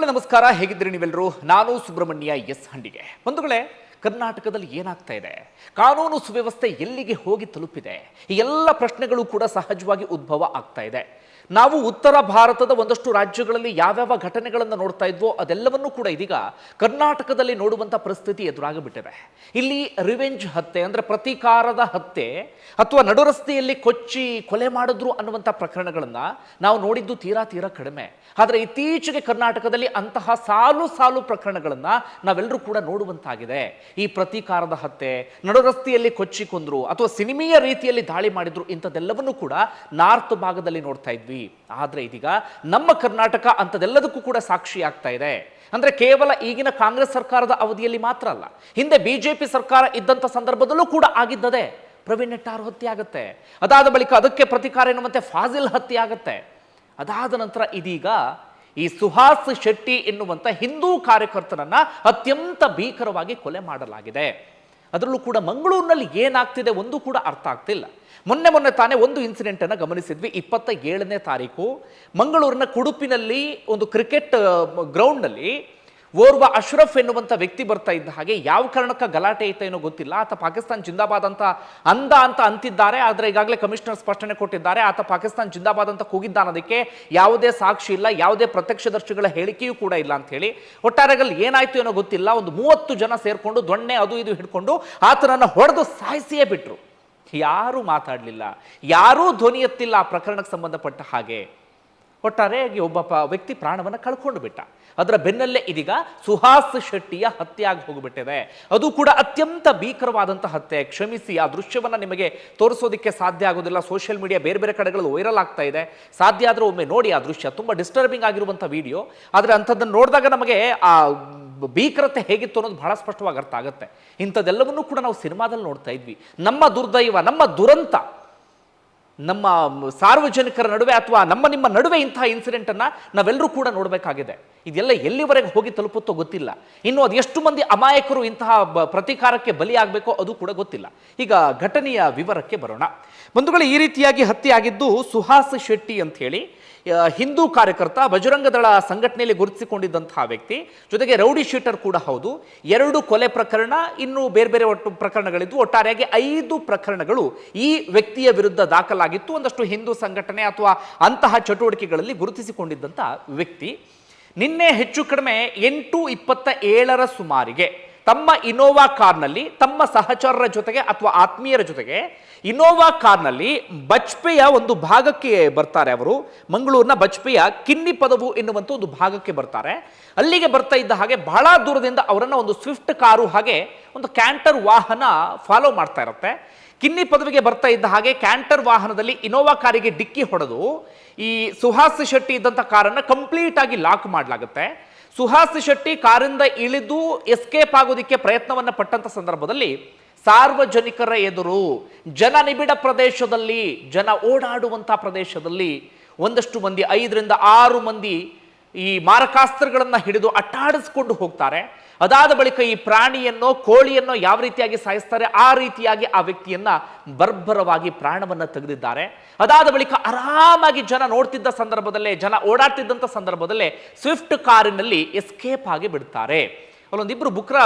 ಬಂಧುಗಳೇ ನಮಸ್ಕಾರ. ಹೇಗಿದ್ದೀರಿ ನೀವೆಲ್ಲರೂ? ನಾನು ಸುಬ್ರಹ್ಮಣ್ಯ ಎಸ್ ಹಂಡಿಗೆ. ಬಂಧುಗಳೇ, ಕರ್ನಾಟಕದಲ್ಲಿ ಏನಾಗ್ತಾ ಇದೆ? ಕಾನೂನು ಸುವ್ಯವಸ್ಥೆ ಎಲ್ಲಿಗೆ ಹೋಗಿ ತಲುಪಿದೆ? ಈ ಎಲ್ಲ ಪ್ರಶ್ನೆಗಳು ಕೂಡ ಸಹಜವಾಗಿ ಉದ್ಭವ ಆಗ್ತಾ ಇದೆ. ನಾವು ಉತ್ತರ ಭಾರತದ ಒಂದಷ್ಟು ರಾಜ್ಯಗಳಲ್ಲಿ ಯಾವ್ಯಾವ ಘಟನೆಗಳನ್ನು ನೋಡ್ತಾ ಇದ್ವೋ ಅದೆಲ್ಲವನ್ನೂ ಕೂಡ ಇದೀಗ ಕರ್ನಾಟಕದಲ್ಲಿ ನೋಡುವಂಥ ಪರಿಸ್ಥಿತಿ ಎದುರಾಗಿಬಿಟ್ಟಿದೆ. ಇಲ್ಲಿ ರಿವೆಂಜ್ ಹತ್ಯೆ ಅಂದರೆ ಪ್ರತೀಕಾರದ ಹತ್ಯೆ ಅಥವಾ ನಡುರಸ್ತೆಯಲ್ಲಿ ಕೊಚ್ಚಿ ಕೊಲೆ ಮಾಡಿದ್ರು ಅನ್ನುವಂಥ ಪ್ರಕರಣಗಳನ್ನು ನಾವು ನೋಡಿದ್ದು ತೀರಾ ತೀರಾ ಕಡಿಮೆ. ಆದರೆ ಇತ್ತೀಚೆಗೆ ಕರ್ನಾಟಕದಲ್ಲಿ ಅಂತಹ ಸಾಲು ಸಾಲು ಪ್ರಕರಣಗಳನ್ನು ನಾವೆಲ್ಲರೂ ಕೂಡ ನೋಡುವಂತಾಗಿದೆ. ಈ ಪ್ರತೀಕಾರದ ಹತ್ಯೆ, ನಡುರಸ್ತೆಯಲ್ಲಿ ಕೊಚ್ಚಿ ಕೊಂದ್ರು ಅಥವಾ ಸಿನಿಮೀಯ ರೀತಿಯಲ್ಲಿ ದಾಳಿ ಮಾಡಿದ್ರು ಇಂಥದ್ದೆಲ್ಲವನ್ನೂ ಕೂಡ ನಾರ್ತ್ ಭಾಗದಲ್ಲಿ ನೋಡ್ತಾ ಇದ್ವಿ. ಆದರೆ ಇದೀಗ ನಮ್ಮ ಕರ್ನಾಟಕ ಅಂಥದ್ದೆಲ್ಲದಕ್ಕೂ ಕೂಡ ಸಾಕ್ಷಿ ಆಗ್ತಾ ಇದೆ. ಅಂದ್ರೆ ಕೇವಲ ಈಗಿನ ಕಾಂಗ್ರೆಸ್ ಸರ್ಕಾರದ ಅವಧಿಯಲ್ಲಿ ಮಾತ್ರ ಅಲ್ಲ, ಹಿಂದೆ ಬಿಜೆಪಿ ಸರ್ಕಾರ ಇದ್ದಂಥ ಸಂದರ್ಭದಲ್ಲೂ ಕೂಡ ಆಗಿದ್ದದೆ. ಪ್ರವೀಣ್ ನೆಟ್ಟಾರ್ ಹತ್ಯೆ ಆಗುತ್ತೆ. ಅದಾದ ಬಳಿಕ ಅದಕ್ಕೆ ಪ್ರತಿಕಾರ ಎನ್ನುವಂತೆ ಫಾಜಿಲ್ ಹತ್ಯೆ ಆಗುತ್ತೆ. ಅದಾದ ನಂತರ ಇದೀಗ ಈ ಸುಹಾಸ್ ಶೆಟ್ಟಿ ಎನ್ನುವಂಥ ಹಿಂದೂ ಕಾರ್ಯಕರ್ತನನ್ನ ಅತ್ಯಂತ ಭೀಕರವಾಗಿ ಕೊಲೆ ಮಾಡಲಾಗಿದೆ. ಅದರಲ್ಲೂ ಕೂಡ ಮಂಗಳೂರಿನಲ್ಲಿ ಏನಾಗ್ತಿದೆ ಒಂದು ಕೂಡ ಅರ್ಥ ಆಗ್ತಿಲ್ಲ. ಮೊನ್ನೆ ಮೊನ್ನೆ ತಾನೇ ಒಂದು ಇನ್ಸಿಡೆಂಟ್ ಅನ್ನು ಗಮನಿಸಿದ್ವಿ. ಇಪ್ಪತ್ತ ಏಳನೇ ತಾರೀಕು ಮಂಗಳೂರಿನ ಕುಡುಪಿನಲ್ಲಿ ಒಂದು ಕ್ರಿಕೆಟ್ ಗ್ರೌಂಡ್ನಲ್ಲಿ ಓರ್ವ ಅಶ್ರಫ್ ಎನ್ನುವಂಥ ವ್ಯಕ್ತಿ ಬರ್ತಾ ಇದ್ದ ಹಾಗೆ ಯಾವ ಕಾರಣಕ್ಕೆ ಗಲಾಟೆ ಐತೆ ಏನೋ ಗೊತ್ತಿಲ್ಲ. ಆತ ಪಾಕಿಸ್ತಾನ್ ಜಿಂದಾಬಾದ್ ಅಂತ ಅಂದ ಅಂತ ಅಂತಿದ್ದಾರೆ. ಆದರೆ ಈಗಾಗಲೇ ಕಮಿಷನರ್ ಸ್ಪಷ್ಟನೆ ಕೊಟ್ಟಿದ್ದಾರೆ. ಆತ ಪಾಕಿಸ್ತಾನ್ ಜಿಂದಾಬಾದ್ ಅಂತ ಕೂಗಿದ್ದ ಅನ್ನೋದಕ್ಕೆ ಯಾವುದೇ ಸಾಕ್ಷಿ ಇಲ್ಲ, ಯಾವುದೇ ಪ್ರತ್ಯಕ್ಷದರ್ಶಿಗಳ ಹೇಳಿಕೆಯೂ ಕೂಡ ಇಲ್ಲ ಅಂತ ಹೇಳಿ. ಒಟ್ಟಾರೆಗಳಲ್ಲಿ ಏನಾಯ್ತು ಏನೋ ಗೊತ್ತಿಲ್ಲ. ಒಂದು ಮೂವತ್ತು ಜನ ಸೇರಿಕೊಂಡು ದೊಣ್ಣೆ ಅದು ಇದು ಹಿಡ್ಕೊಂಡು ಆತನನ್ನು ಹೊಡೆದು ಸಾಯಿಸಿಯೇ ಬಿಟ್ರು. ಯಾರೂ ಮಾತಾಡಲಿಲ್ಲ. ಯಾರೂ ಧ್ವನಿ ಎತ್ತಿಲ್ಲ ಆ ಪ್ರಕರಣಕ್ಕೆ ಸಂಬಂಧಪಟ್ಟ ಹಾಗೆ. ಒಟ್ಟಾರೆಯಾಗಿ ಒಬ್ಬ ಪ- ವ್ಯಕ್ತಿ ಪ್ರಾಣವನ್ನು ಕಳ್ಕೊಂಡು ಬಿಟ್ಟ. ಅದರ ಬೆನ್ನಲ್ಲೇ ಇದೀಗ ಸುಹಾಸ್ ಶೆಟ್ಟಿಯ ಹತ್ಯೆ ಆಗಿ ಹೋಗಿಬಿಟ್ಟಿದೆ. ಅದು ಕೂಡ ಅತ್ಯಂತ ಭೀಕರವಾದಂಥ ಹತ್ಯೆ. ಕ್ಷಮಿಸಿ, ಆ ದೃಶ್ಯವನ್ನು ನಿಮಗೆ ತೋರಿಸೋದಕ್ಕೆ ಸಾಧ್ಯ ಆಗೋದಿಲ್ಲ. ಸೋಷಿಯಲ್ ಮೀಡಿಯಾ ಬೇರೆ ಬೇರೆ ಕಡೆಗಳಲ್ಲಿ ವೈರಲ್ ಆಗ್ತಾ ಇದೆ. ಸಾಧ್ಯ ಆದರೂ ಒಮ್ಮೆ ನೋಡಿ ಆ ದೃಶ್ಯ. ತುಂಬ ಡಿಸ್ಟರ್ಬಿಂಗ್ ಆಗಿರುವಂಥ ವಿಡಿಯೋ ಆದರೆ ಅಂಥದ್ದನ್ನು ನೋಡಿದಾಗ ನಮಗೆ ಆ ಭೀಕರತೆ ಹೇಗಿತ್ತು ಅನ್ನೋದು ಬಹಳ ಸ್ಪಷ್ಟವಾಗಿ ಅರ್ಥ ಆಗುತ್ತೆ. ಇಂಥದ್ದೆಲ್ಲವನ್ನೂ ಕೂಡ ನಾವು ಸಿನಿಮಾದಲ್ಲಿ ನೋಡ್ತಾ ಇದ್ವಿ. ನಮ್ಮ ದುರ್ದೈವ, ನಮ್ಮ ದುರಂತ ನಮ್ಮ ಸಾರ್ವಜನಿಕರ ನಡುವೆ ಅಥವಾ ನಮ್ಮ ನಿಮ್ಮ ನಡುವೆ ಇಂತಹ ಇನ್ಸಿಡೆಂಟನ್ನು ನಾವೆಲ್ಲರೂ ಕೂಡ ನೋಡಬೇಕಾಗಿದೆ. ಇದೆಲ್ಲ ಎಲ್ಲಿವರೆಗೆ ಹೋಗಿ ತಲುಪುತ್ತೋ ಗೊತ್ತಿಲ್ಲ. ಇನ್ನು ಅದು ಎಷ್ಟು ಮಂದಿ ಅಮಾಯಕರು ಇಂತಹ ಪ್ರತೀಕಾರಕ್ಕೆ ಬಲಿಯಾಗಬೇಕೋ ಅದು ಕೂಡ ಗೊತ್ತಿಲ್ಲ. ಈಗ ಘಟನೆಯ ವಿವರಕ್ಕೆ ಬರೋಣ. ಬಂಧುಗಳು, ಈ ರೀತಿಯಾಗಿ ಹತ್ಯೆ ಆಗಿದ್ದು ಸುಹಾಸ್ ಶೆಟ್ಟಿ ಅಂತ ಹೇಳಿ ಹಿಂದೂ ಕಾರ್ಯಕರ್ತ ಬಜರಂಗ ದಳ ಸಂಘಟನೆಯಲ್ಲಿ ಗುರುತಿಸಿಕೊಂಡಿದ್ದಂತಹ ವ್ಯಕ್ತಿ. ಜೊತೆಗೆ ರೌಡಿ ಶೀಟರ್ ಕೂಡ ಹೌದು. ಎರಡು ಕೊಲೆ ಪ್ರಕರಣ, ಇನ್ನು ಬೇರೆ ಬೇರೆ ಒಟ್ಟು ಪ್ರಕರಣಗಳಿದ್ದು, ಒಟ್ಟಾರೆಯಾಗಿ ಐದು ಪ್ರಕರಣಗಳು ಈ ವ್ಯಕ್ತಿಯ ವಿರುದ್ಧ ದಾಖಲಾಗಿತ್ತು. ಒಂದಷ್ಟು ಹಿಂದೂ ಸಂಘಟನೆ ಅಥವಾ ಅಂತಹ ಚಟುವಟಿಕೆಗಳಲ್ಲಿ ಗುರುತಿಸಿಕೊಂಡಿದ್ದಂಥ ವ್ಯಕ್ತಿ. ನಿನ್ನೆ ಹೆಚ್ಚು ಕಡಿಮೆ ಎಂಟು ಇಪ್ಪತ್ತ ಏಳರ ಸುಮಾರಿಗೆ ತಮ್ಮ ಇನೋವಾ ಕಾರ್ನಲ್ಲಿ ತಮ್ಮ ಸಹಚರರ ಜೊತೆಗೆ ಅಥವಾ ಆತ್ಮೀಯರ ಜೊತೆಗೆ ಇನೋವಾ ಕಾರ್ನಲ್ಲಿ ಬಜ್ಪೆಯ ಒಂದು ಭಾಗಕ್ಕೆ ಬರ್ತಾರೆ ಅವರು. ಮಂಗಳೂರಿನ ಬಜ್ಪೆಯ ಕಿನ್ನಿ ಪದವು ಎನ್ನುವಂಥ ಒಂದು ಭಾಗಕ್ಕೆ ಬರ್ತಾರೆ. ಅಲ್ಲಿಗೆ ಬರ್ತಾ ಇದ್ದ ಹಾಗೆ ಬಹಳ ದೂರದಿಂದ ಅವರನ್ನ ಒಂದು ಸ್ವಿಫ್ಟ್ ಕಾರು ಹಾಗೆ ಒಂದು ಕ್ಯಾಂಟರ್ ವಾಹನ ಫಾಲೋ ಮಾಡ್ತಾ ಇರುತ್ತೆ. ಕಿನ್ನಿ ಪದವಿಗೆ ಬರ್ತಾ ಇದ್ದ ಹಾಗೆ ಕ್ಯಾಂಟರ್ ವಾಹನದಲ್ಲಿ ಇನೋವಾ ಕಾರಿಗೆ ಡಿಕ್ಕಿ ಹೊಡೆದು ಈ ಸುಹಾಸ್ ಶೆಟ್ಟಿ ಇದ್ದಂಥ ಕಾರನ್ನು ಕಂಪ್ಲೀಟ್ ಆಗಿ ಲಾಕ್ ಮಾಡಲಾಗುತ್ತೆ. ಸುಹಾಸ್ ಶೆಟ್ಟಿ ಕಾರಿಂದ ಇಳಿದು ಎಸ್ಕೇಪ್ ಆಗೋದಕ್ಕೆ ಪ್ರಯತ್ನವನ್ನು ಪಟ್ಟಂತ ಸಂದರ್ಭದಲ್ಲಿ ಸಾರ್ವಜನಿಕರ ಎದುರು ಜನ ನಿಬಿಡ ಪ್ರದೇಶದಲ್ಲಿ, ಜನ ಓಡಾಡುವಂಥ ಪ್ರದೇಶದಲ್ಲಿ ಒಂದಷ್ಟು ಮಂದಿ, ಐದರಿಂದ ಆರು ಮಂದಿ ಈ ಮಾರಕಾಸ್ತ್ರಗಳನ್ನು ಹಿಡಿದು ಅಟ್ಟಾಡಿಸ್ಕೊಂಡು ಹೋಗ್ತಾರೆ. ಅದಾದ ಬಳಿಕ ಈ ಪ್ರಾಣಿಯನ್ನೋ, ಕೋಳಿಯನ್ನೋ ಯಾವ ರೀತಿಯಾಗಿ ಸಾಯಿಸ್ತಾರೆ, ಆ ರೀತಿಯಾಗಿ ಆ ವ್ಯಕ್ತಿಯನ್ನ ಬರ್ಬರವಾಗಿ ಪ್ರಾಣವನ್ನು ತೆಗೆದಿದ್ದಾರೆ. ಅದಾದ ಬಳಿಕ ಆರಾಮಾಗಿ ಜನ ನೋಡ್ತಿದ್ದ ಸಂದರ್ಭದಲ್ಲೇ, ಜನ ಓಡಾಡ್ತಿದ್ದಂಥ ಸಂದರ್ಭದಲ್ಲೇ ಸ್ವಿಫ್ಟ್ ಕಾರಿನಲ್ಲಿ ಎಸ್ಕೇಪ್ ಆಗಿ ಬಿಡ್ತಾರೆ. ಅಲ್ಲೊಂದಿಬ್ರು ಬುಕ್ರ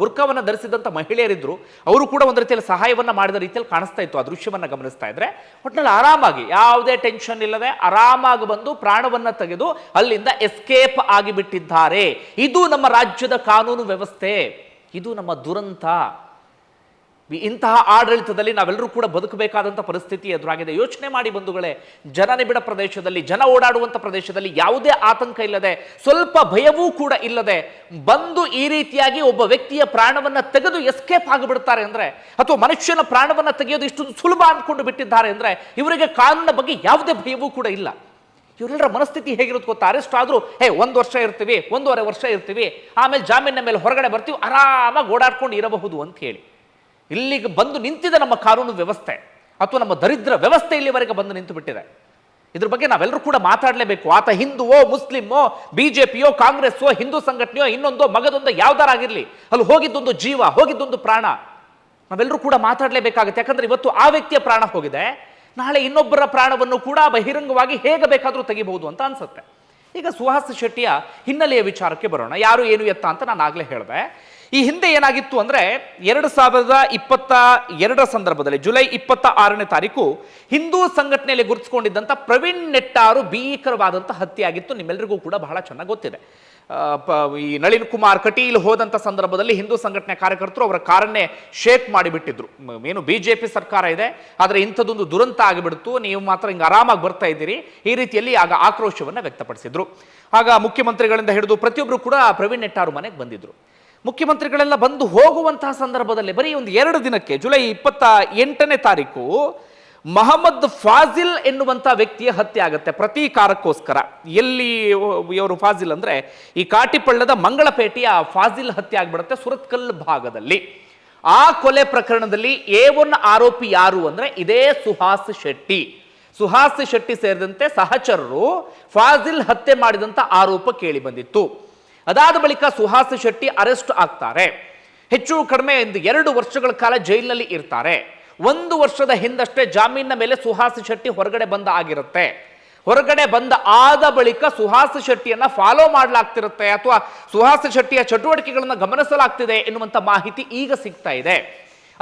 ಬುರ್ಕವನ್ನು ಧರಿಸಿದಂಥ ಮಹಿಳೆಯರಿದ್ದರು ಅವರು ಕೂಡ ಒಂದು ರೀತಿಯಲ್ಲಿ ಸಹಾಯವನ್ನು ಮಾಡಿದ ರೀತಿಯಲ್ಲಿ ಕಾಣಿಸ್ತಾ ಇತ್ತು ಆ ದೃಶ್ಯವನ್ನು ಗಮನಿಸ್ತಾ ಇದ್ರೆ. ಒಟ್ಟಿನಲ್ಲಿ ಆರಾಮಾಗಿ, ಯಾವುದೇ ಟೆನ್ಷನ್ ಇಲ್ಲದೆ ಆರಾಮಾಗಿ ಬಂದು ಪ್ರಾಣವನ್ನು ತೆಗೆದು ಅಲ್ಲಿಂದ ಎಸ್ಕೇಪ್ ಆಗಿಬಿಟ್ಟಿದ್ದಾರೆ. ಇದು ನಮ್ಮ ರಾಜ್ಯದ ಕಾನೂನು ವ್ಯವಸ್ಥೆ. ಇದು ನಮ್ಮ ದುರಂತ. ಇಂತಹ ಆಡಳಿತದಲ್ಲಿ ನಾವೆಲ್ಲರೂ ಕೂಡ ಬದುಕಬೇಕಾದಂಥ ಪರಿಸ್ಥಿತಿ ಎದುರಾಗಿದೆ. ಯೋಚನೆ ಮಾಡಿ ಬಂಧುಗಳೇ, ಜನ ನಿಬಿಡ ಪ್ರದೇಶದಲ್ಲಿ, ಜನ ಓಡಾಡುವಂಥ ಪ್ರದೇಶದಲ್ಲಿ ಯಾವುದೇ ಆತಂಕ ಇಲ್ಲದೆ, ಸ್ವಲ್ಪ ಭಯವೂ ಕೂಡ ಇಲ್ಲದೆ ಬಂದು ಈ ರೀತಿಯಾಗಿ ಒಬ್ಬ ವ್ಯಕ್ತಿಯ ಪ್ರಾಣವನ್ನ ತೆಗೆದು ಎಸ್ಕೇಪ್ ಆಗಿಬಿಡ್ತಾರೆ ಅಂದ್ರೆ, ಅಥವಾ ಮನುಷ್ಯನ ಪ್ರಾಣವನ್ನ ತೆಗೆಯೋದು ಇಷ್ಟು ಸುಲಭ ಅಂದ್ಕೊಂಡು ಬಿಟ್ಟಿದ್ದಾರೆ ಅಂದ್ರೆ, ಇವರಿಗೆ ಕಾನೂನಿನ ಬಗ್ಗೆ ಯಾವುದೇ ಭಯವೂ ಕೂಡ ಇಲ್ಲ. ಇವರೆಲ್ಲರ ಮನಸ್ಥಿತಿ ಹೇಗಿರುತ್ತೆ ಗೊತ್ತಾ? ಅರೆಸ್ಟ್ ಆದರೂ, ಹೇ, ಒಂದು ವರ್ಷ ಇರ್ತೀವಿ, ಒಂದೂವರೆ ವರ್ಷ ಇರ್ತೀವಿ, ಆಮೇಲೆ ಜಾಮೀನಿನ ಮೇಲೆ ಹೊರಗಡೆ ಬರ್ತೀವಿ, ಆರಾಮಾಗಿ ಓಡಾಡ್ಕೊಂಡು ಇರಬಹುದು ಅಂತ ಹೇಳಿ. ಇಲ್ಲಿಗೆ ಬಂದು ನಿಂತಿದೆ ನಮ್ಮ ಕಾನೂನು ವ್ಯವಸ್ಥೆ ಅಥವಾ ನಮ್ಮ ದರಿದ್ರ ವ್ಯವಸ್ಥೆ ಇಲ್ಲಿವರೆಗೆ ಬಂದು ನಿಂತು ಬಿಟ್ಟಿದೆ. ಇದ್ರ ಬಗ್ಗೆ ನಾವೆಲ್ಲರೂ ಕೂಡ ಮಾತಾಡಲೇಬೇಕು. ಆತ ಹಿಂದುವೋ, ಮುಸ್ಲಿಮೋ, ಬಿಜೆಪಿಯೋ, ಕಾಂಗ್ರೆಸ್ಸೋ, ಹಿಂದೂ ಸಂಘಟನೆಯೋ, ಇನ್ನೊಂದೋ, ಮಗದೊಂದೋ ಯಾವ್ದಾರಾಗಿರಲಿ, ಅಲ್ಲಿ ಹೋಗಿದ್ದೊಂದು ಜೀವ, ಹೋಗಿದ್ದೊಂದು ಪ್ರಾಣ, ನಾವೆಲ್ಲರೂ ಕೂಡ ಮಾತಾಡಲೇಬೇಕಾಗುತ್ತೆ. ಯಾಕಂದ್ರೆ ಇವತ್ತು ಆ ವ್ಯಕ್ತಿಯ ಪ್ರಾಣ ಹೋಗಿದೆ. ನಾಳೆ ಇನ್ನೊಬ್ಬರ ಪ್ರಾಣವನ್ನು ಕೂಡ ಬಹಿರಂಗವಾಗಿ ಹೇಗೆ ಬೇಕಾದರೂ ತೆಗಿಬಹುದು ಅಂತ ಅನ್ಸುತ್ತೆ. ಈಗ ಸುಹಾಸ್ ಶೆಟ್ಟಿಯ ಹಿನ್ನೆಲೆಯ ವಿಚಾರಕ್ಕೆ ಬರೋಣ. ಯಾರು ಏನು ಎತ್ತ ಅಂತ ನಾನು ಆಗಲೇ ಹೇಳಿದೆ. ಈ ಹಿಂದೆ ಏನಾಗಿತ್ತು ಅಂದರೆ ಎರಡು ಸಾವಿರದ ಇಪ್ಪತ್ತ ಎರಡರ ಸಂದರ್ಭದಲ್ಲಿ ಜುಲೈ ಇಪ್ಪತ್ತ ಆರನೇ ತಾರೀಕು ಹಿಂದೂ ಸಂಘಟನೆಯಲ್ಲಿ ಗುರುತಿಸಿಕೊಂಡಿದ್ದಂಥ ಪ್ರವೀಣ್ ನೆಟ್ಟಾರು ಭೀಕರವಾದಂಥ ಹತ್ಯೆ ಆಗಿತ್ತು ನಿಮ್ಮೆಲ್ಲರಿಗೂ ಕೂಡ ಬಹಳ ಚೆನ್ನಾಗಿ ಗೊತ್ತಿದೆ. ಈ ನಳಿನ್ ಕುಮಾರ್ ಕಟೀಲ್ ಹೋದಂಥ ಸಂದರ್ಭದಲ್ಲಿ ಹಿಂದೂ ಸಂಘಟನೆ ಕಾರ್ಯಕರ್ತರು ಅವರ ಕಾರನ್ನೇ ಶೇಕ್ ಮಾಡಿಬಿಟ್ಟಿದ್ರು. ಏನು ಬಿ ಜೆ ಪಿ ಸರ್ಕಾರ ಇದೆ, ಆದರೆ ಇಂಥದ್ದೊಂದು ದುರಂತ ಆಗಿಬಿಡ್ತು. ನೀವು ಮಾತ್ರ ಹಿಂಗೆ ಆರಾಮಾಗಿ ಬರ್ತಾ ಇದ್ದೀರಿ. ಈ ರೀತಿಯಲ್ಲಿ ಆಗ ಆಕ್ರೋಶವನ್ನು ವ್ಯಕ್ತಪಡಿಸಿದ್ರು. ಆಗ ಮುಖ್ಯಮಂತ್ರಿಗಳಿಂದ ಹಿಡಿದು ಪ್ರತಿಯೊಬ್ಬರು ಕೂಡ ಪ್ರವೀಣ್ ನೆಟ್ಟಾರು ಮನೆಗೆ ಬಂದಿದ್ರು. ಮುಖ್ಯಮಂತ್ರಿಗಳೆಲ್ಲ ಬಂದು ಹೋಗುವಂತಹ ಸಂದರ್ಭದಲ್ಲಿ ಬರೀ ಒಂದು ಎರಡು ದಿನಕ್ಕೆ, ಜುಲೈ ಇಪ್ಪತ್ತ ಎಂಟನೇ ತಾರೀಕು, ಮಹಮ್ಮದ್ ಫಾಜಿಲ್ ಎನ್ನುವಂಥ ವ್ಯಕ್ತಿಯ ಹತ್ಯೆ ಆಗುತ್ತೆ ಪ್ರತೀಕಾರಕ್ಕೋಸ್ಕರ. ಎಲ್ಲಿ ಇವರು ಫಾಜಿಲ್ ಅಂದ್ರೆ, ಈ ಕಾಟಿಪಳ್ಳದ ಮಂಗಳಪೇಟೆಯ ಫಾಜಿಲ್ ಹತ್ಯೆ ಆಗ್ಬಿಡುತ್ತೆ ಸುರತ್ಕಲ್ ಭಾಗದಲ್ಲಿ. ಆ ಕೊಲೆ ಪ್ರಕರಣದಲ್ಲಿ ಎ ಒನ್ ಆರೋಪಿ ಯಾರು ಅಂದ್ರೆ, ಇದೇ ಸುಹಾಸ್ ಶೆಟ್ಟಿ. ಸುಹಾಸ್ ಶೆಟ್ಟಿ ಸೇರಿದಂತೆ ಸಹಚರರು ಫಾಜಿಲ್ ಹತ್ಯೆ ಮಾಡಿದಂತ ಆರೋಪ ಕೇಳಿ ಬಂದಿತ್ತು. ಅದಾದ ಬಳಿಕ ಸುಹಾಸ್ ಶೆಟ್ಟಿ ಅರೆಸ್ಟ್ ಆಗ್ತಾರೆ. ಹೆಚ್ಚು ಕಡಿಮೆ ಎಂದು ಎರಡು ವರ್ಷಗಳ ಕಾಲ ಜೈಲಿನಲ್ಲಿ ಇರ್ತಾರೆ. ಒಂದು ವರ್ಷದ ಹಿಂದಷ್ಟೇ ಜಾಮೀನಿನ ಮೇಲೆ ಸುಹಾಸ್ ಶೆಟ್ಟಿ ಹೊರಗಡೆ ಬಂದ ಆಗಿರುತ್ತೆ. ಹೊರಗಡೆ ಬಂದ ಆದ ಬಳಿಕ ಸುಹಾಸ್ ಶೆಟ್ಟಿಯನ್ನ ಫಾಲೋ ಮಾಡಲಾಗ್ತಿರುತ್ತೆ ಅಥವಾ ಸುಹಾಸ್ ಶೆಟ್ಟಿಯ ಚಟುವಟಿಕೆಗಳನ್ನ ಗಮನಿಸಲಾಗ್ತಿದೆ ಎನ್ನುವಂಥ ಮಾಹಿತಿ ಈಗ ಸಿಗ್ತಾ ಇದೆ.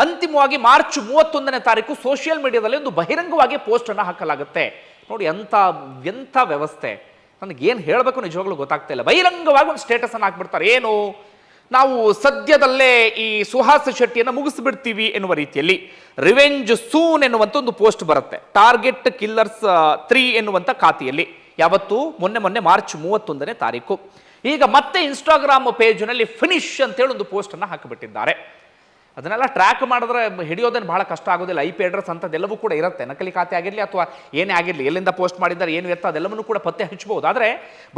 ಅಂತಿಮವಾಗಿ ಮಾರ್ಚ್ ಮೂವತ್ತೊಂದನೇ ತಾರೀಕು ಸೋಷಿಯಲ್ ಮೀಡಿಯಾದಲ್ಲಿ ಒಂದು ಬಹಿರಂಗವಾಗಿ ಪೋಸ್ಟ್ ಅನ್ನು ಹಾಕಲಾಗುತ್ತೆ. ನೋಡಿ ಎಂಥ ಎಂಥ ವ್ಯವಸ್ಥೆ. ನನಗೆ ಏನು ಹೇಳಬೇಕು ನಿಜವಾಗ್ಲೂ ಗೊತ್ತಾಗ್ತಾ ಇಲ್ಲ. ಬಹಿರಂಗವಾಗಿ ಒಂದು ಸ್ಟೇಟಸನ್ನು ಹಾಕ್ಬಿಡ್ತಾರೆ. ಏನು? ನಾವು ಸದ್ಯದಲ್ಲೇ ಈ ಸುಹಾಸ ಶೆಟ್ಟಿಯನ್ನು ಮುಗಿಸ್ಬಿಡ್ತೀವಿ ಎನ್ನುವ ರೀತಿಯಲ್ಲಿ ರಿವೆಂಜ್ ಸೂನ್ ಎನ್ನುವಂಥ ಒಂದು ಪೋಸ್ಟ್ ಬರುತ್ತೆ. ಟಾರ್ಗೆಟ್ ಕಿಲ್ಲರ್ಸ್ ತ್ರೀ ಎನ್ನುವಂಥ ಖಾತೆಯಲ್ಲಿ. ಯಾವತ್ತು? ಮೊನ್ನೆ ಮೊನ್ನೆ ಮಾರ್ಚ್ ಮೂವತ್ತೊಂದನೇ ತಾರೀಕು. ಈಗ ಮತ್ತೆ ಇನ್ಸ್ಟಾಗ್ರಾಮ್ ಪೇಜ್ನಲ್ಲಿ ಫಿನಿಶ್ ಅಂತೇಳಿ ಒಂದು ಪೋಸ್ಟನ್ನು ಹಾಕಿಬಿಟ್ಟಿದ್ದಾರೆ. ಅದನ್ನೆಲ್ಲ ಟ್ರ್ಯಾಕ್ ಮಾಡಿದ್ರೆ ಹಿಡಿಯೋದೇನು ಭಾಳ ಕಷ್ಟ ಆಗೋದಿಲ್ಲ. ಐ ಪಿ ಅಡ್ರೆಸ್ ಅಂಥದ್ದೆಲ್ಲವೂ ಕೂಡ ಇರುತ್ತೆ. ನಕಲಿ ಖಾತೆ ಆಗಿರಲಿ ಅಥವಾ ಏನೇ ಆಗಿರಲಿ, ಎಲ್ಲಿಂದ ಪೋಸ್ಟ್ ಮಾಡಿದ್ದಾರೆ, ಏನು ಎತ್ತ ಅದೆಲ್ಲವನ್ನೂ ಕೂಡ ಪತ್ತೆ ಹಚ್ಚಬಹುದು. ಆದರೆ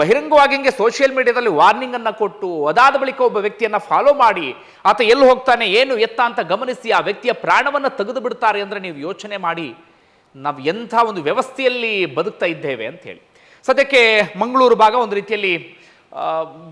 ಬಹಿರಂಗವಾಗಿ ಹಿಂಗೆ ಸೋಷಿಯಲ್ ಮೀಡಿಯಾದಲ್ಲಿ ವಾರ್ನಿಂಗ್ ಅನ್ನ ಕೊಟ್ಟು, ಅದಾದ ಬಳಿಕ ಒಬ್ಬ ವ್ಯಕ್ತಿಯನ್ನು ಫಾಲೋ ಮಾಡಿ, ಆತ ಎಲ್ಲಿ ಹೋಗ್ತಾನೆ, ಏನು ಎತ್ತ ಅಂತ ಗಮನಿಸಿ ಆ ವ್ಯಕ್ತಿಯ ಪ್ರಾಣವನ್ನು ತೆಗೆದು ಬಿಡ್ತಾರೆ ಅಂದರೆ ನೀವು ಯೋಚನೆ ಮಾಡಿ, ನಾವು ಎಂಥ ಒಂದು ವ್ಯವಸ್ಥೆಯಲ್ಲಿ ಬದುಕ್ತಾ ಇದ್ದೇವೆ ಅಂತ ಹೇಳಿ. ಸದ್ಯಕ್ಕೆ ಮಂಗಳೂರು ಭಾಗ ಒಂದು ರೀತಿಯಲ್ಲಿ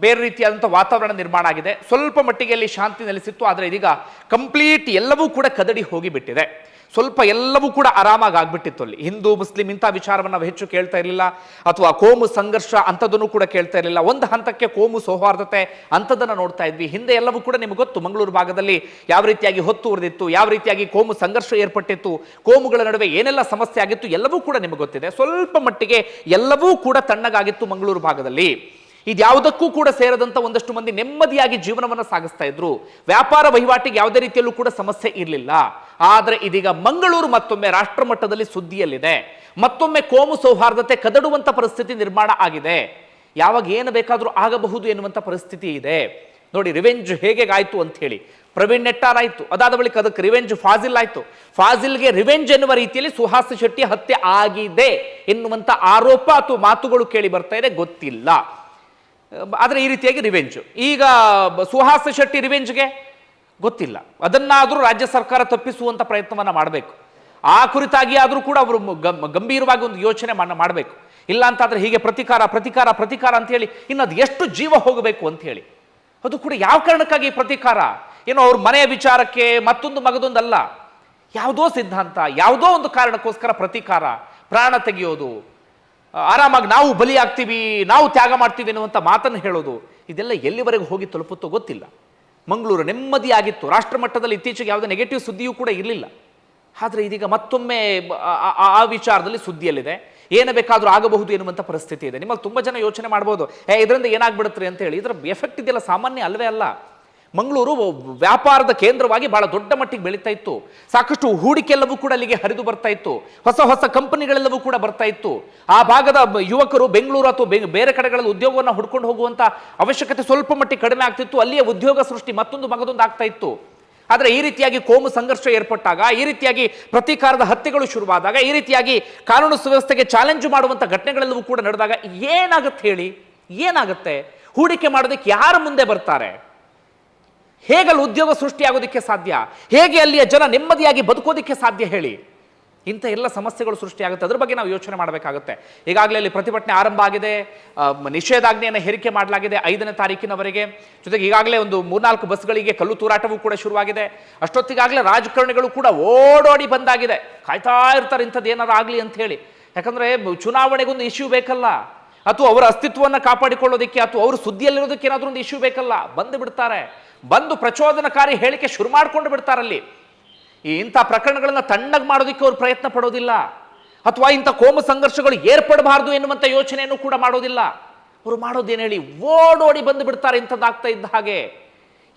ಬೇರೆ ರೀತಿಯಾದಂಥ ವಾತಾವರಣ ನಿರ್ಮಾಣ ಆಗಿದೆ. ಸ್ವಲ್ಪ ಮಟ್ಟಿಗೆ ಅಲ್ಲಿ ಶಾಂತಿ ನೆಲೆಸಿತ್ತು, ಆದರೆ ಇದೀಗ ಕಂಪ್ಲೀಟ್ ಎಲ್ಲವೂ ಕೂಡ ಕದಡಿ ಹೋಗಿಬಿಟ್ಟಿದೆ. ಸ್ವಲ್ಪ ಎಲ್ಲವೂ ಕೂಡ ಆರಾಮಾಗಿ ಆಗ್ಬಿಟ್ಟಿತ್ತು ಅಲ್ಲಿ. ಹಿಂದೂ, ಮುಸ್ಲಿಂ ಇಂಥ ವಿಚಾರವನ್ನು ಹೆಚ್ಚು ಕೇಳ್ತಾ ಇರಲಿಲ್ಲ. ಅಥವಾ ಕೋಮು ಸಂಘರ್ಷ ಅಂಥದ್ದನ್ನು ಕೂಡ ಕೇಳ್ತಾ ಇರಲಿಲ್ಲ. ಒಂದು ಹಂತಕ್ಕೆ ಕೋಮು ಸೌಹಾರ್ದತೆ ಅಂಥದ್ದನ್ನು ನೋಡ್ತಾ ಇದ್ವಿ. ಹಿಂದೆ ಎಲ್ಲವೂ ಕೂಡ ನಿಮ್ಗೆ ಗೊತ್ತು, ಮಂಗಳೂರು ಭಾಗದಲ್ಲಿ ಯಾವ ರೀತಿಯಾಗಿ ಹೊತ್ತು ಉರಿದಿತ್ತು, ಯಾವ ರೀತಿಯಾಗಿ ಕೋಮು ಸಂಘರ್ಷ ಏರ್ಪಟ್ಟಿತ್ತು, ಕೋಮುಗಳ ನಡುವೆ ಏನೆಲ್ಲ ಸಮಸ್ಯೆ ಆಗಿತ್ತು ಎಲ್ಲವೂ ಕೂಡ ನಿಮಗೆ ಗೊತ್ತಿದೆ. ಸ್ವಲ್ಪ ಮಟ್ಟಿಗೆ ಎಲ್ಲವೂ ಕೂಡ ತಣ್ಣಗಾಗಿತ್ತು ಮಂಗಳೂರು ಭಾಗದಲ್ಲಿ. ಇದ್ಯಾವುದಕ್ಕೂ ಕೂಡ ಸೇರದಂತ ಒಂದಷ್ಟು ಮಂದಿ ನೆಮ್ಮದಿಯಾಗಿ ಜೀವನವನ್ನು ಸಾಗಿಸ್ತಾ ಇದ್ರು. ವ್ಯಾಪಾರ ವಹಿವಾಟಿಗೆ ಯಾವುದೇ ರೀತಿಯಲ್ಲೂ ಕೂಡ ಸಮಸ್ಯೆ ಇರಲಿಲ್ಲ. ಆದರೆ ಇದೀಗ ಮಂಗಳೂರು ಮತ್ತೊಮ್ಮೆ ರಾಷ್ಟ್ರ ಮಟ್ಟದಲ್ಲಿ ಸುದ್ದಿಯಲ್ಲಿದೆ. ಮತ್ತೊಮ್ಮೆ ಕೋಮು ಸೌಹಾರ್ದತೆ ಕದಡುವಂತ ಪರಿಸ್ಥಿತಿ ನಿರ್ಮಾಣ ಆಗಿದೆ. ಯಾವಾಗ ಏನು ಬೇಕಾದರೂ ಆಗಬಹುದು ಎನ್ನುವಂಥ ಪರಿಸ್ಥಿತಿ ಇದೆ. ನೋಡಿ, ರಿವೆಂಜ್ ಹೇಗೆ ಆಯಿತು ಅಂತ ಹೇಳಿ. ಪ್ರವೀಣ್ ನೆಟ್ಟಾರ್ ಆಯಿತು. ಅದಾದ ಬಳಿಕ ಅದಕ್ಕೆ ರಿವೆಂಜ್ ಫಾಜಿಲ್ ಆಯಿತು. ಫಾಜಿಲ್ಗೆ ರಿವೆಂಜ್ ಎನ್ನುವ ರೀತಿಯಲ್ಲಿ ಸುಹಾಸ್ ಶೆಟ್ಟಿ ಹತ್ಯೆ ಆಗಿದೆ ಎನ್ನುವಂಥ ಆರೋಪ ಅಥವಾ ಮಾತುಗಳು ಕೇಳಿ ಬರ್ತಾ ಇದೆ, ಗೊತ್ತಿಲ್ಲ. ಆದರೆ ಈ ರೀತಿಯಾಗಿ ರಿವೆಂಜ್ ಈಗ ಸುಹಾಸ ಶೆಟ್ಟಿ ರಿವೆಂಜ್ಗೆ ಗೊತ್ತಿಲ್ಲ. ಅದನ್ನಾದರೂ ರಾಜ್ಯ ಸರ್ಕಾರ ತಪ್ಪಿಸುವಂಥ ಪ್ರಯತ್ನವನ್ನ ಮಾಡಬೇಕು. ಆ ಕುರಿತಾಗಿ ಆದರೂ ಕೂಡ ಅವರು ಗಂಭೀರವಾಗಿ ಒಂದು ಯೋಚನೆ ಮಾಡಬೇಕು. ಇಲ್ಲ ಅಂತಾದರೆ ಹೀಗೆ ಪ್ರತಿಕಾರ ಪ್ರತಿಕಾರ ಪ್ರತಿಕಾರ ಅಂತ ಹೇಳಿ ಇನ್ನು ಅದು ಎಷ್ಟು ಜೀವ ಹೋಗಬೇಕು ಅಂತ ಹೇಳಿ. ಅದು ಕೂಡ ಯಾವ ಕಾರಣಕ್ಕಾಗಿ ಪ್ರತಿಕಾರ? ಏನೋ ಅವ್ರ ಮನೆಯ ವಿಚಾರಕ್ಕೆ ಮತ್ತೊಂದು ಮಗದೊಂದಲ್ಲ. ಯಾವುದೋ ಸಿದ್ಧಾಂತ, ಯಾವುದೋ ಒಂದು ಕಾರಣಕ್ಕೋಸ್ಕರ ಪ್ರತಿಕಾರ, ಪ್ರಾಣ ತೆಗೆಯೋದು ಆರಾಮಾಗಿ ನಾವು ಬಲಿಯಾಗ್ತೀವಿ, ನಾವು ತ್ಯಾಗ ಮಾಡ್ತೀವಿ ಅನ್ನುವಂಥ ಮಾತನ್ನು ಹೇಳೋದು ಇದೆಲ್ಲ ಎಲ್ಲಿವರೆಗೂ ಹೋಗಿ ತಲುಪುತ್ತೋ ಗೊತ್ತಿಲ್ಲ. ಮಂಗಳೂರು ನೆಮ್ಮದಿಯಾಗಿತ್ತು. ರಾಷ್ಟ್ರ ಮಟ್ಟದಲ್ಲಿ ಇತ್ತೀಚೆಗೆ ಯಾವುದೇ ನೆಗೆಟಿವ್ ಸುದ್ದಿಯೂ ಕೂಡ ಇರಲಿಲ್ಲ. ಆದರೆ ಇದೀಗ ಮತ್ತೊಮ್ಮೆ ಆ- ವಿಚಾರದಲ್ಲಿ ಸುದ್ದಿಯಲ್ಲಿದೆ. ಏನು ಬೇಕಾದರೂ ಆಗಬಹುದು ಎನ್ನುವಂಥ ಪರಿಸ್ಥಿತಿ ಇದೆ. ನಿಮ್ಮಲ್ಲಿ ತುಂಬ ಜನ ಯೋಚನೆ ಮಾಡ್ಬೋದು. ಏ, ಇದರಿಂದ ಏನಾಗ್ಬಿಡುತ್ತೆ ಅಂತ ಹೇಳಿ. ಇದರ ಎಫೆಕ್ಟ್ ಇದೆಯಲ್ಲ ಸಾಮಾನ್ಯ ಅಲ್ಲವೇ ಅಲ್ಲ. ಮಂಗಳೂರು ವ್ಯಾಪಾರದ ಕೇಂದ್ರವಾಗಿ ಬಹಳ ದೊಡ್ಡ ಮಟ್ಟಿಗೆ ಬೆಳೀತಾ ಇತ್ತು. ಸಾಕಷ್ಟು ಹೂಡಿಕೆ ಎಲ್ಲವೂ ಕೂಡ ಅಲ್ಲಿಗೆ ಹರಿದು ಬರ್ತಾ ಇತ್ತು. ಹೊಸ ಹೊಸ ಕಂಪನಿಗಳೆಲ್ಲವೂ ಕೂಡ ಬರ್ತಾ ಇತ್ತು. ಆ ಭಾಗದ ಯುವಕರು ಬೆಂಗಳೂರು ಅಥವಾ ಬೇರೆ ಕಡೆಗಳಲ್ಲಿ ಉದ್ಯೋಗವನ್ನು ಹುಡ್ಕೊಂಡು ಹೋಗುವಂತ ಅವಶ್ಯಕತೆ ಸ್ವಲ್ಪ ಮಟ್ಟಿಗೆ ಕಡಿಮೆ ಆಗ್ತಿತ್ತು. ಅಲ್ಲಿಯ ಉದ್ಯೋಗ ಸೃಷ್ಟಿ ಮತ್ತೊಂದು ಮಗದೊಂದು ಆಗ್ತಾ ಇತ್ತು. ಆದರೆ ಈ ರೀತಿಯಾಗಿ ಕೋಮು ಸಂಘರ್ಷ ಏರ್ಪಟ್ಟಾಗ, ಈ ರೀತಿಯಾಗಿ ಪ್ರತೀಕಾರದ ಹತ್ಯೆಗಳು ಶುರುವಾದಾಗ, ಈ ರೀತಿಯಾಗಿ ಕಾನೂನು ಸುವ್ಯವಸ್ಥೆಗೆ ಚಾಲೆಂಜ್ ಮಾಡುವಂಥ ಘಟನೆಗಳೆಲ್ಲವೂ ಕೂಡ ನಡೆದಾಗ ಏನಾಗುತ್ತೆ ಹೇಳಿ? ಏನಾಗುತ್ತೆ? ಹೂಡಿಕೆ ಮಾಡೋದಕ್ಕೆ ಯಾರು ಮುಂದೆ ಬರ್ತಾರೆ? ಹೇಗಲ್ಲಿ ಉದ್ಯೋಗ ಸೃಷ್ಟಿಯಾಗೋದಕ್ಕೆ ಸಾಧ್ಯ? ಹೇಗೆ ಅಲ್ಲಿಯ ಜನ ನೆಮ್ಮದಿಯಾಗಿ ಬದುಕೋದಕ್ಕೆ ಸಾಧ್ಯ ಹೇಳಿ? ಇಂಥ ಎಲ್ಲ ಸಮಸ್ಯೆಗಳು ಸೃಷ್ಟಿಯಾಗುತ್ತೆ. ಅದ್ರ ಬಗ್ಗೆ ನಾವು ಯೋಚನೆ ಮಾಡಬೇಕಾಗುತ್ತೆ. ಈಗಾಗಲೇ ಅಲ್ಲಿ ಪ್ರತಿಭಟನೆ ಆರಂಭ ಆಗಿದೆ. ನಿಷೇಧಾಜ್ಞೆಯನ್ನು ಹೇರಿಕೆ ಮಾಡಲಾಗಿದೆ ಐದನೇ ತಾರೀಕಿನವರೆಗೆ. ಜೊತೆಗೆ ಈಗಾಗಲೇ ಒಂದು ಮೂರ್ನಾಲ್ಕು ಬಸ್ಗಳಿಗೆ ಕಲ್ಲು ತೂರಾಟವೂ ಕೂಡ ಶುರುವಾಗಿದೆ. ಅಷ್ಟೊತ್ತಿಗಾಗಲೇ ರಾಜಕಾರಣಿಗಳು ಕೂಡ ಓಡೋಡಿ ಬಂದಾಗಿದೆ. ಕಾಯ್ತಾ ಇರ್ತಾರೆ ಇಂಥದ್ದು ಏನಾರು ಆಗಲಿ ಅಂತ ಹೇಳಿ ಯಾಕಂದ್ರೆ ಚುನಾವಣೆಗೊಂದು ಇಶ್ಯೂ ಬೇಕಲ್ಲ. ಅಥವಾ ಅವರ ಅಸ್ತಿತ್ವವನ್ನು ಕಾಪಾಡಿಕೊಳ್ಳೋದಕ್ಕೆ ಅಥವಾ ಅವರು ಸುದ್ದಿಯಲ್ಲಿರೋದಕ್ಕೆ ಏನಾದರೂ ಒಂದು ಇಶ್ಯೂ ಬೇಕಲ್ಲ? ಬಂದು ಬಿಡ್ತಾರೆ. ಬಂದು ಪ್ರಚೋದನಕಾರಿ ಹೇಳಿಕೆ ಶುರು ಮಾಡ್ಕೊಂಡು ಬಿಡ್ತಾರಲ್ಲಿ. ಈ ಇಂಥ ಪ್ರಕರಣಗಳನ್ನು ತಣ್ಣಗೆ ಮಾಡೋದಕ್ಕೆ ಅವರು ಪ್ರಯತ್ನ ಪಡೋದಿಲ್ಲ. ಅಥವಾ ಇಂಥ ಕೋಮು ಸಂಘರ್ಷಗಳು ಏರ್ಪಡಬಾರ್ದು ಎನ್ನುವಂಥ ಯೋಚನೆಯನ್ನು ಕೂಡ ಮಾಡೋದಿಲ್ಲ. ಅವರು ಮಾಡೋದೇನು ಹೇಳಿ, ಓಡೋಡಿ ಬಂದು ಬಿಡ್ತಾರೆ ಇಂಥದ್ದಾಗ್ತಾ ಇದ್ದ ಹಾಗೆ.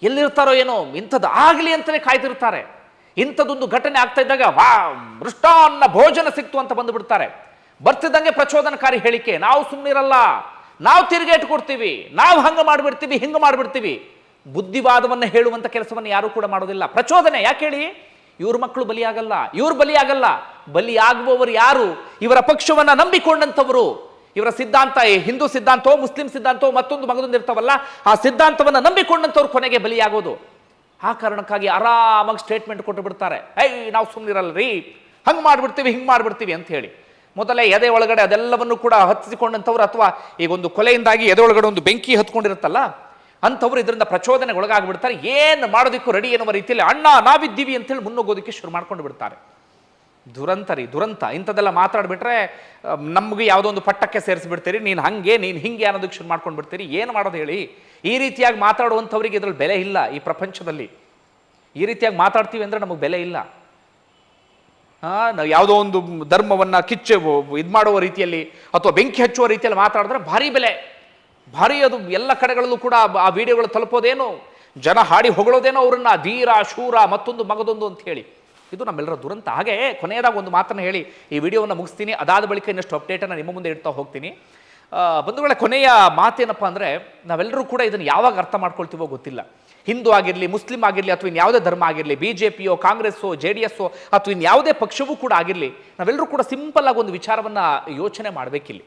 ಎಲ್ಲಿರ್ತಾರೋ ಏನೋ, ಇಂಥದ್ದು ಆಗಲಿ ಅಂತಲೇ ಕಾಯ್ತಿರ್ತಾರೆ ಇಂಥದ್ದೊಂದು ಘಟನೆ ಆಗ್ತಾ ಇದ್ದಾಗ, ವಾ, ಮೃಷ್ಟಾನ್ನ ಭೋಜನ ಸಿಕ್ತು ಅಂತ ಬಂದು ಬಿಡ್ತಾರೆ. ಬರ್ತಿದ್ದಂಗೆ ಪ್ರಚೋದನಕಾರಿ ಹೇಳಿಕೆ, ನಾವು ಸುಮ್ಮನಿರಲ್ಲ ನಾವು ತಿರುಗೇಟು ಕೊಡ್ತೀವಿ, ನಾವು ಹಂಗೆ ಮಾಡಿಬಿಡ್ತೀವಿ, ಹಿಂಗೆ ಮಾಡಿಬಿಡ್ತೀವಿ. ಬುದ್ಧಿವಾದವನ್ನು ಹೇಳುವಂಥ ಕೆಲಸವನ್ನು ಯಾರೂ ಕೂಡ ಮಾಡೋದಿಲ್ಲ. ಪ್ರಚೋದನೆ, ಯಾಕೆ ಹೇಳಿ? ಇವ್ರ ಮಕ್ಕಳು ಬಲಿಯಾಗಲ್ಲ, ಇವ್ರು ಬಲಿಯಾಗಲ್ಲ. ಬಲಿಯಾಗುವವರು ಯಾರು? ಇವರ ಪಕ್ಷವನ್ನು ನಂಬಿಕೊಂಡಂಥವರು. ಇವರ ಸಿದ್ಧಾಂತ ಹಿಂದೂ ಸಿದ್ಧಾಂತವೋ ಮುಸ್ಲಿಂ ಸಿದ್ಧಾಂತವೋ ಮತ್ತೊಂದು ಮಗದೊಂದು ಇರ್ತಾವಲ್ಲ, ಆ ಸಿದ್ಧಾಂತವನ್ನು ನಂಬಿಕೊಂಡಂಥವ್ರು ಕೊನೆಗೆ ಬಲಿಯಾಗೋದು. ಆ ಕಾರಣಕ್ಕಾಗಿ ಆರಾಮಾಗಿ ಸ್ಟೇಟ್ಮೆಂಟ್ ಕೊಟ್ಟು ಬಿಡ್ತಾರೆ ಐ ನಾವು ಸುಮ್ಮನಿರಲ್ಲ ರೀ ಹಂಗೆ ಮಾಡಿಬಿಡ್ತೀವಿ, ಹಿಂಗೆ ಮಾಡಿಬಿಡ್ತೀವಿ ಅಂತ ಹೇಳಿ. ಮೊದಲೇ ಎದೆ ಒಳಗಡೆ ಅದೆಲ್ಲವನ್ನು ಕೂಡ ಹತ್ತಿಸಿಕೊಂಡಂಥವ್ರು ಅಥವಾ ಈಗ ಒಂದು ಕೊಲೆಯಿಂದಾಗಿ ಎದೆ ಒಳಗಡೆ ಒಂದು ಬೆಂಕಿ ಹತ್ಕೊಂಡಿರುತ್ತಲ್ಲ, ಅಂಥವ್ರು ಇದರಿಂದ ಪ್ರಚೋದನೆಗೆ ಒಳಗಾಗ್ಬಿಡ್ತಾರೆ. ಏನು ಮಾಡೋದಕ್ಕೂ ರೆಡಿ ಎನ್ನುವ ರೀತಿಯಲ್ಲಿ ಅಣ್ಣ ನಾವಿದ್ದೀವಿ ಅಂತೇಳಿ ಮುನ್ನುಗ್ಗೋದಕ್ಕೆ ಶುರು ಮಾಡ್ಕೊಂಡು ಬಿಡ್ತಾರೆ. ದುರಂತ ರೀ ದುರಂತ. ಇಂಥದ್ದೆಲ್ಲ ಮಾತಾಡ್ಬಿಟ್ರೆ ನಮಗೆ ಯಾವುದೋ ಒಂದು ಪಟ್ಟಕ್ಕೆ ಸೇರಿಸ್ಬಿಡ್ತೀರಿ, ನೀನು ಹಂಗೆ, ನೀನು ಹಿಂಗೆ ಅನ್ನೋದಕ್ಕೆ ಶುರು ಮಾಡ್ಕೊಂಡು ಬಿಡ್ತೀರಿ. ಏನು ಮಾಡೋದು ಹೇಳಿ? ಈ ರೀತಿಯಾಗಿ ಮಾತಾಡುವಂಥವ್ರಿಗೆ ಇದ್ರಲ್ಲಿ ಬೆಲೆ ಇಲ್ಲ ಈ ಪ್ರಪಂಚದಲ್ಲಿ. ಈ ರೀತಿಯಾಗಿ ಮಾತಾಡ್ತೀವಿ ಅಂದರೆ ನಮಗೆ ಬೆಲೆ ಇಲ್ಲ. ನಾವು ಯಾವುದೋ ಒಂದು ಧರ್ಮವನ್ನು ಕಿಚ್ಚು, ಇದು ಮಾಡುವ ರೀತಿಯಲ್ಲಿ ಅಥವಾ ಬೆಂಕಿ ಹಚ್ಚುವ ರೀತಿಯಲ್ಲಿ ಮಾತಾಡಿದ್ರೆ ಭಾರಿ ಬೆಲೆ. ಭಾರಿ ಅದು, ಎಲ್ಲ ಕಡೆಗಳಲ್ಲೂ ಕೂಡ ಆ- ವಿಡಿಯೋಗಳು ತಲುಪೋದೇನು, ಜನ ಹಾಡಿ ಹೊಗಳೋದೇನೋ ಅವ್ರನ್ನ, ಧೀರ, ಶೂರ, ಮತ್ತೊಂದು ಮಗದೊಂದು ಅಂತ ಹೇಳಿ. ಇದು ನಮ್ಮೆಲ್ಲರ ದುರಂತ. ಹಾಗೆ ಕೊನೆಯದಾಗ ಒಂದು ಮಾತನ್ನು ಹೇಳಿ, ಈ ವಿಡಿಯೋವನ್ನು ಮುಗಿಸ್ತೀನಿ. ಅದಾದ ಬಳಿಕ ಇನ್ನಷ್ಟು ಅಪ್ಡೇಟನ್ನು ನಿಮ್ಮ ಮುಂದೆ ಇಡ್ತಾ ಹೋಗ್ತೀನಿ. ಬಂಧುಗಳೇ, ಕೊನೆಯ ಮಾತೇನಪ್ಪ ಅಂದರೆ, ನಾವೆಲ್ಲರೂ ಕೂಡ ಇದನ್ನು ಯಾವಾಗ ಅರ್ಥ ಮಾಡ್ಕೊಳ್ತೀವೋ ಗೊತ್ತಿಲ್ಲ. ಹಿಂದೂ ಆಗಿರಲಿ, ಮುಸ್ಲಿಂ ಆಗಿರಲಿ, ಅಥವಾ ಇನ್ಯಾವುದೇ ಧರ್ಮ ಆಗಿರಲಿ ಬಿ ಜೆ ಪಿಯೋ ಕಾಂಗ್ರೆಸ್ಸೋ ಜೆ ಡಿ ಎಸ್ಸೋ ಅಥವಾ ಇನ್ಯಾವುದೇ ಪಕ್ಷವೂ ಕೂಡ ಆಗಿರಲಿ, ನಾವೆಲ್ಲರೂ ಕೂಡ ಸಿಂಪಲ್ ಆಗಿ ಒಂದು ವಿಚಾರವನ್ನು ಯೋಚನೆ ಮಾಡಬೇಕಿಲ್ಲಿ.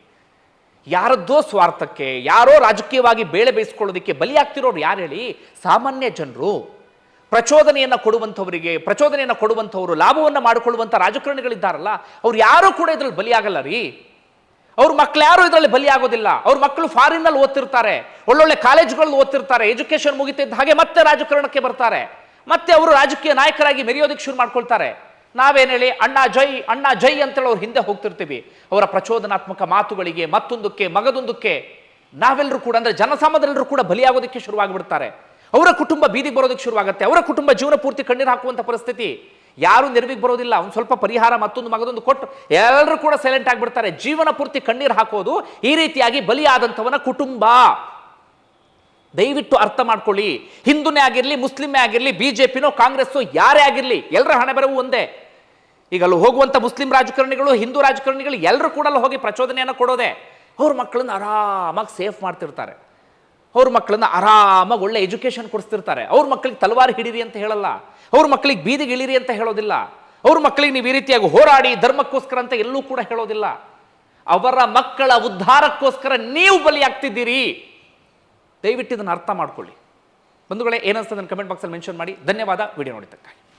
ಯಾರದ್ದೋ ಸ್ವಾರ್ಥಕ್ಕೆ, ಯಾರೋ ರಾಜಕೀಯವಾಗಿ ಬೇಳೆ ಬೇಯಿಸ್ಕೊಳ್ಳೋದಕ್ಕೆ ಬಲಿಯಾಗ್ತಿರೋರು ಯಾರು ಹೇಳಿ? ಸಾಮಾನ್ಯ ಜನರು. ಪ್ರಚೋದನೆಯನ್ನು ಕೊಡುವಂಥವರಿಗೆ, ಪ್ರಚೋದನೆಯನ್ನು ಕೊಡುವಂಥವರು, ಲಾಭವನ್ನು ಮಾಡಿಕೊಳ್ಳುವಂಥ ರಾಜಕಾರಣಿಗಳಿದ್ದಾರಲ್ಲ, ಅವ್ರು ಯಾರೂ ಕೂಡ ಇದರಲ್ಲಿ ಬಲಿಯಾಗಲ್ಲ ರೀ. ಅವ್ರ ಮಕ್ಳು ಯಾರು ಇದರಲ್ಲಿ ಬಲಿಯಾಗೋದಿಲ್ಲ ಅವ್ರ ಮಕ್ಕಳು ಫಾರಿನ್ನಲ್ಲಿ ಓದ್ತಿರ್ತಾರೆ. ಒಳ್ಳೊಳ್ಳೆ ಕಾಲೇಜುಗಳಲ್ಲಿ ಓದ್ತಿರ್ತಾರೆ. ಎಜುಕೇಶನ್ ಮುಗಿತಿದ್ದ ಹಾಗೆ ಮತ್ತೆ ರಾಜಕಾರಣಕ್ಕೆ ಬರ್ತಾರೆ. ಮತ್ತೆ ಅವರು ರಾಜಕೀಯ ನಾಯಕರಾಗಿ ಮೆರೆಯೋದಕ್ಕೆ ಶುರು ಮಾಡ್ಕೊಳ್ತಾರೆ. ನಾವೇನ್ ಹೇಳಿ, ಅಣ್ಣ ಜೈ ಅಣ್ಣ ಜೈ ಅಂತೇಳಿ ಅವ್ರ ಹಿಂದೆ ಹೋಗ್ತಿರ್ತೀವಿ. ಅವರ ಪ್ರಚೋದನಾತ್ಮಕ ಮಾತುಗಳಿಗೆ, ಮತ್ತೊಂದಕ್ಕೆ, ಮಗದೊಂದಕ್ಕೆ ನಾವೆಲ್ಲರೂ ಕೂಡ, ಅಂದ್ರೆ ಜನಸಾಮಾನ್ಯರೆಲ್ಲರೂ ಕೂಡ ಬಲಿಯಾಗೋದಕ್ಕೆ ಶುರುವಾಗಿಬಿಡ್ತಾರೆ. ಅವರ ಕುಟುಂಬ ಬೀದಿಗೆ ಬರೋದಕ್ಕೆ ಶುರುವಾಗುತ್ತೆ. ಅವರ ಕುಟುಂಬ ಜೀವನ ಪೂರ್ತಿ ಕಣ್ಣೀರು ಹಾಕುವಂಥ ಪರಿಸ್ಥಿತಿ. ಯಾರು ನೆರವಿಗೆ ಬರೋದಿಲ್ಲ. ಒಂದು ಸ್ವಲ್ಪ ಪರಿಹಾರ ಮತ್ತೊಂದು ಮಗದೊಂದು ಕೊಟ್ಟು ಎಲ್ಲರೂ ಕೂಡ ಸೈಲೆಂಟ್ ಆಗಿಬಿಡ್ತಾರೆ. ಜೀವನ ಪೂರ್ತಿ ಕಣ್ಣೀರು ಹಾಕೋದು ಈ ರೀತಿಯಾಗಿ ಬಲಿಯಾದಂಥವನ ಕುಟುಂಬ. ದಯವಿಟ್ಟು ಅರ್ಥ ಮಾಡ್ಕೊಳ್ಳಿ. ಹಿಂದೂನೇ ಆಗಿರಲಿ, ಮುಸ್ಲಿಮೇ ಆಗಿರಲಿ ಬಿ ಜೆ ಪಿನೋ ಕಾಂಗ್ರೆಸ್ಸೋ ಯಾರೇ ಆಗಿರಲಿ ಎಲ್ಲರ ಹಣೆ ಬರವು ಒಂದೇ. ಈಗ ಅಲ್ಲಿ ಹೋಗುವಂಥ ಮುಸ್ಲಿಂ ರಾಜಕಾರಣಿಗಳು, ಹಿಂದೂ ರಾಜಕಾರಣಿಗಳು ಎಲ್ಲರೂ ಕೂಡ ಅಲ್ಲಿ ಹೋಗಿ ಪ್ರಚೋದನೆಯನ್ನು ಕೊಡೋದೆ. ಅವ್ರ ಮಕ್ಕಳನ್ನ ಆರಾಮಾಗಿ ಸೇಫ್ ಮಾಡ್ತಿರ್ತಾರೆ. ಅವ್ರ ಮಕ್ಕಳನ್ನ ಆರಾಮಾಗಿ ಒಳ್ಳೆ ಎಜುಕೇಷನ್ ಕೊಡಿಸ್ತಿರ್ತಾರೆ. ಅವ್ರ ಮಕ್ಕಳಿಗೆ ತಲವಾರು ಹಿಡೀರಿ ಅಂತ ಹೇಳಲ್ಲ. ಅವ್ರ ಮಕ್ಕಳಿಗೆ ಬೀದಿಗೆ ಇಳಿರಿ ಅಂತ ಹೇಳೋದಿಲ್ಲ. ಅವ್ರ ಮಕ್ಕಳಿಗೆ ನೀವು ಈ ರೀತಿಯಾಗಿ ಹೋರಾಡಿ ಧರ್ಮಕ್ಕೋಸ್ಕರ ಅಂತ ಎಲ್ಲೂ ಕೂಡ ಹೇಳೋದಿಲ್ಲ. ಅವರ ಮಕ್ಕಳ ಉದ್ಧಾರಕ್ಕೋಸ್ಕರ ನೀವು ಬಲಿಯಾಗ್ತಿದ್ದೀರಿ. ದಯವಿಟ್ಟು ಇದನ್ನು ಅರ್ಥ ಮಾಡ್ಕೊಳ್ಳಿ. ಬಂಧುಗಳೇ ಏನನ್ಸ್ತದೆ ಕಮೆಂಟ್ ಬಾಕ್ಸಲ್ಲಿ ಮೆನ್ಷನ್ ಮಾಡಿ. ಧನ್ಯವಾದ. ವಿಡಿಯೋ ನೋಡಿದ್ದಕ್ಕಾಗಿ.